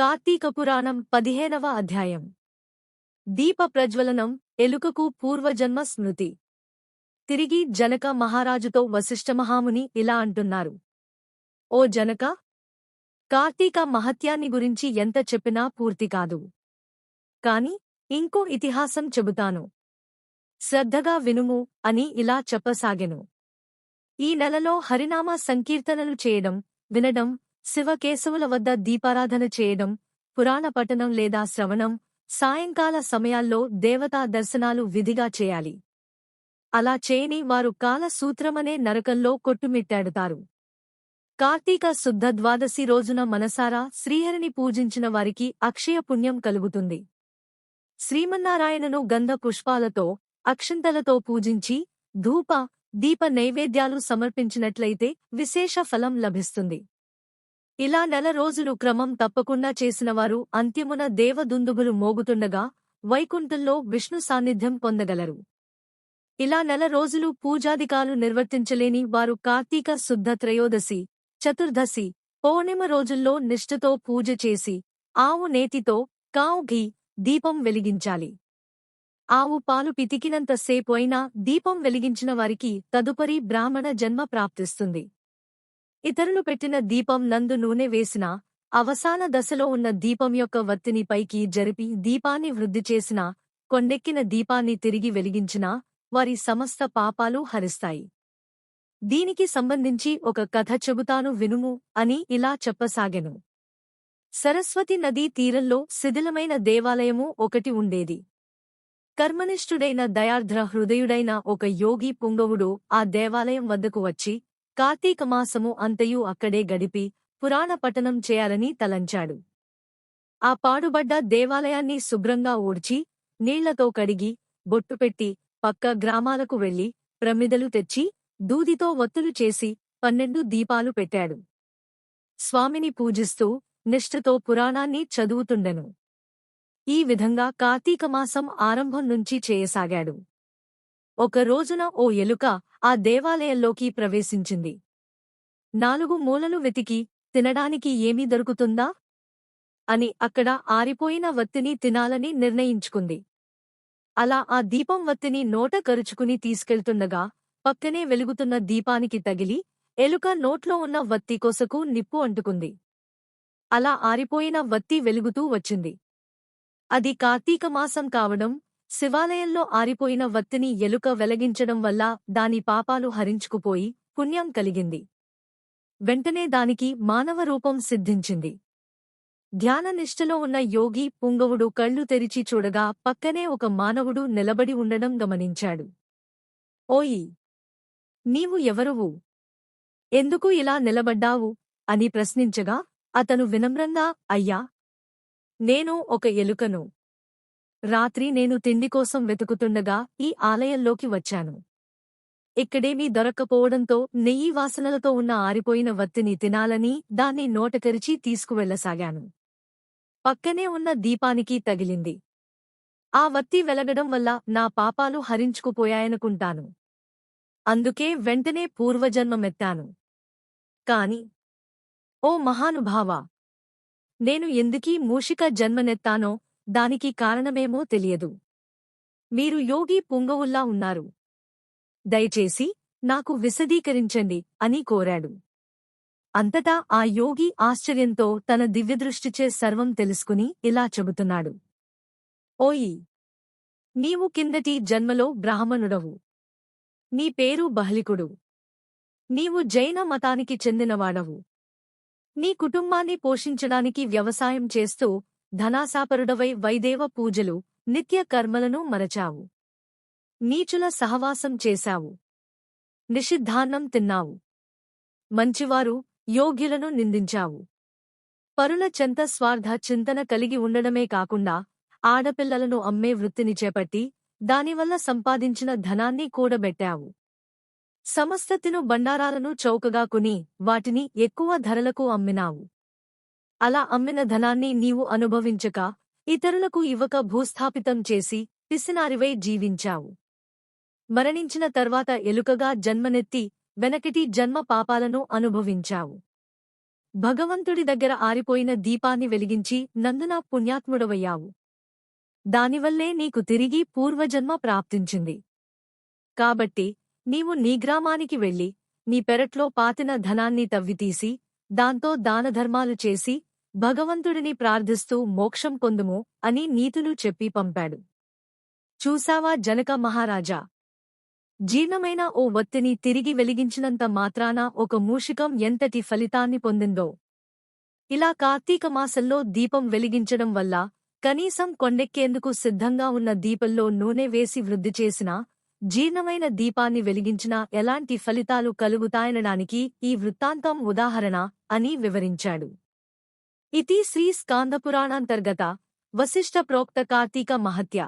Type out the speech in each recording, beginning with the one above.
కార్తీక పురాణం పదిహేనవ అధ్యాయం. దీప ప్రజ్వలనం ఎలుకకు పూర్వజన్మ స్మృతి. తిరిగి జనక మహారాజుతో వశిష్ఠమహాముని ఇలా అంటున్నారు. ఓ జనక! కార్తీక మహత్యాన్ని గురించి ఎంత చెప్పినా పూర్తి కాదు. కాని ఇంకో ఇతిహాసం చెబుతాను. శ్రద్ధగా వినుము అని ఇలా చెప్పసాగెను. ఈ నెలలో హరినామ సంకీర్తనలు చేయడం వినడం శివకేశవుల వద్ద దీపారాధన చేయడం పురాణ పఠనం లేదా శ్రవణం సాయంకాల సమయాల్లో దేవతా దర్శనాలు విధిగా చేయాలి. అలా చేయని వారు కాలసూత్రమనే నరకంలో కొట్టుమిట్టాడుతారు. కార్తీక శుద్ధ ద్వాదశి రోజున మనసారా శ్రీహరిని పూజించిన వారికి అక్షయ పుణ్యం కలుగుతుంది. శ్రీమన్నారాయణను గంధ పుష్పాలతో అక్షింతలతో పూజించి ధూప దీప నైవేద్యాలు సమర్పించినట్లయితే విశేష ఫలం లభిస్తుంది. ఇలా నెల రోజులు క్రమం తప్పకుండా చేసినవారు అంత్యమున దేవదుందుగులు మోగుతుండగా వైకుంఠంలో విష్ణు సాన్నిధ్యం పొందగలరు. ఇలా నెల రోజులు పూజాదికాలు నిర్వర్తించలేని వారు కార్తీక శుద్ధ త్రయోదశి చతుర్దశి పౌర్ణిమ రోజుల్లో నిష్ఠతో పూజ చేసి ఆవు నేతితో కావు ఘీ దీపం వెలిగించాలి. ఆవు పాలు పితికినంతసేపు అయినా దీపం వెలిగించిన వారికి తదుపరి బ్రాహ్మణ జన్మ ప్రాప్తిస్తుంది. ఇతరులు పెట్టిన దీపం నందు నూనె వేసిన అవసాన దశలో ఉన్న దీపం యొక్క వత్తిని పైకి జరిపి దీపాన్ని వృద్ధి చేసిన కొండెక్కిన దీపాన్ని తిరిగి వెలిగించినా వారి సమస్త పాపాలు హరిస్తాయి. దీనికి సంబంధించి ఒక కథ చెబుతాను వినుము అని ఇలా చెప్పసాగెను. సరస్వతి నదీ తీరంలో శిథిలమైన దేవాలయము ఒకటి ఉండేది. కర్మనిష్ఠుడైన దయార్ద్ర హృదయుడైన ఒక యోగి పుంగవుడు ఆ దేవాలయం వద్దకు వచ్చి కార్తీక మాసము అంతయు అక్కడే గడిపి పురాణ పఠనం చేయాలని తలంచాడు. ఆ పాడుబడ్డ దేవాలయాన్ని శుభ్రంగా ఊడ్చి నీళ్ళతో కడిగి బొట్టుపెట్టి పక్క గ్రామాలకు వెళ్ళి ప్రమిదలు తెచ్చి దూదితో ఒత్తులు చేసి పన్నెండు దీపాలు పెట్టాడు. స్వామిని పూజిస్తూ నిష్ఠతో పురాణాన్ని చదువుతుండెను. ఈ విధంగా కార్తీకమాసం ఆరంభం నుంచి చేయసాగాడు. ఒక రోజున ఓ ఎలుక ఆ దేవాలయంలోకి ప్రవేశించింది. నాలుగు మూలలు వెతికి తినడానికి ఏమీ దొరుకుతుందా? అని అక్కడ ఆరిపోయిన వత్తిని తినాలని నిర్ణయించుకుంది. అలా ఆ దీపం వత్తిని నోట కరుచుకుని తీసుకెళ్తుండగా పక్కనే వెలుగుతున్న దీపానికి తగిలి ఎలుక నోట్లో ఉన్న వత్తి కొసకు నిప్పు అంటుకుంది. అలా ఆరిపోయిన వత్తి వెలుగుతూ వచ్చింది. అది కార్తీక మాసం కావడం శివాలయంలో ఆరిపోయిన వత్తిని ఎలుక వెలగించడం వల్ల దాని పాపాలు హరించుకుపోయి పుణ్యం కలిగింది. వెంటనే దానికి మానవ రూపం సిద్ధించింది. ధ్యాననిష్టలో ఉన్న యోగి పుంగవుడు కళ్ళు తెరిచి చూడగా పక్కనే ఒక మానవుడు నిలబడి ఉండడం గమనించాడు. ఓయి! నీవు ఎవరువు? ఎందుకు ఇలా నిలబడ్డావు? అని ప్రశ్నించగా అతను వినమ్రంగా అయ్యా! నేను ఒక ఎలుకను రాత్రి నేను తిండి కోసం వెతుకుతుండగా ఈ ఆలయంలోకి వచ్చాను. ఇక్కడేమీ దొరక్కపోవడంతో నెయ్యి వాసనలతో ఉన్న ఆరిపోయిన వత్తిని తినాలని దాన్ని నోటకరిచి తీసుకువెళ్ళసాగాను పక్కనే ఉన్న దీపానికి తగిలింది. ఆ వత్తి వెలగడం వల్ల నా పాపాలు హరించుకుపోయాయనుకుంటాను. అందుకే వెంటనే పూర్వజన్మమెత్తాను. కాని ఓ మహానుభావా! నేను ఎందుకీ మూషిక జన్మనెత్తానో దానికి కారణమేమో తెలియదు. మీరు యోగి పుంగవుల్లా ఉన్నారు. దయచేసి నాకు విశదీకరించండి అని కోరాడు. అంతటా ఆ యోగి ఆశ్చర్యంతో తన దివ్యదృష్టిచే సర్వం తెలుసుకుని ఇలా చెబుతున్నాడు. ఓయి! నీవు కిందటి జన్మలో బ్రాహ్మణుడవు. నీ పేరు బహ్లికుడు. నీవు జైన మతానికి చెందినవాడవు. నీ కుటుంబాన్ని పోషించడానికి వ్యవసాయం చేస్తూ ధనాసాపరుడవై వైదేవ పూజలు నిత్య కర్మలను మరచావు. నీచుల సహవాసం చేశావు. నిషిద్ధాన్నం తిన్నావు. మంచివారు యోగ్యులను నిందించావు. పరుల చెంత స్వార్థ చింతన కలిగి ఉండడమే కాకుండా ఆడపిల్లలను అమ్మే వృత్తిని చేపట్టి దానివల్ల సంపాదించిన ధనాన్ని కూడబెట్టావు. సమస్తతిను బండారాలను చౌకగా కొని వాటిని ఎక్కువ ధరలకు అమ్మినావు. అలా అమ్మిన ధనాన్ని నీవు అనుభవించక ఇతరులకు ఇవ్వక భూస్థాపితం చేసి పిసినారివై జీవించావు. మరణించిన తర్వాత ఎలుకగా జన్మనెత్తి వెనకటి జన్మ పాపాలను అనుభవించావు. భగవంతుడి దగ్గర ఆరిపోయిన దీపాన్ని వెలిగించి నందున పుణ్యాత్ముడవయ్యావు. దానివల్లే నీకు తిరిగి పూర్వజన్మ ప్రాప్తించింది. కాబట్టి నీవు నీ గ్రామానికి వెళ్ళి నీ పెరట్లో పాతిన ధనాన్ని తవ్వితీసి దాంతో దానధర్మాలు చేసి భగవంతుడిని ప్రార్థిస్తూ మోక్షం పొందుము అని నీతులు చెప్పి పంపాడు. చూసావా జనక మహారాజా? జీర్ణమైన ఓ వత్తిని తిరిగి వెలిగించినంత మాత్రాన ఒక మూషికం ఎంతటి ఫలితాన్ని పొందిందో. ఇలా కార్తీక మాసంలో దీపం వెలిగించడం వల్ల కనీసం కొండెక్కేందుకు సిద్ధంగా ఉన్న దీపంలో నూనె వేసి వృద్ధి చేసినా జీర్ణమైన దీపాన్ని వెలిగించినా ఎలాంటి ఫలితాలు కలుగుతాయనడానికి ఈ వృత్తాంతం ఉదాహరణ అని వివరించాడు. ఇతి శ్రీ స్కాందపురాణాంతర్గత వశిష్ఠ ప్రోక్త కార్తీక మహత్య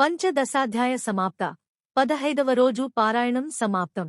పంచదశాధ్యాయ సమాప్త పదహైదవ రోజు పారాయణం సమాప్తం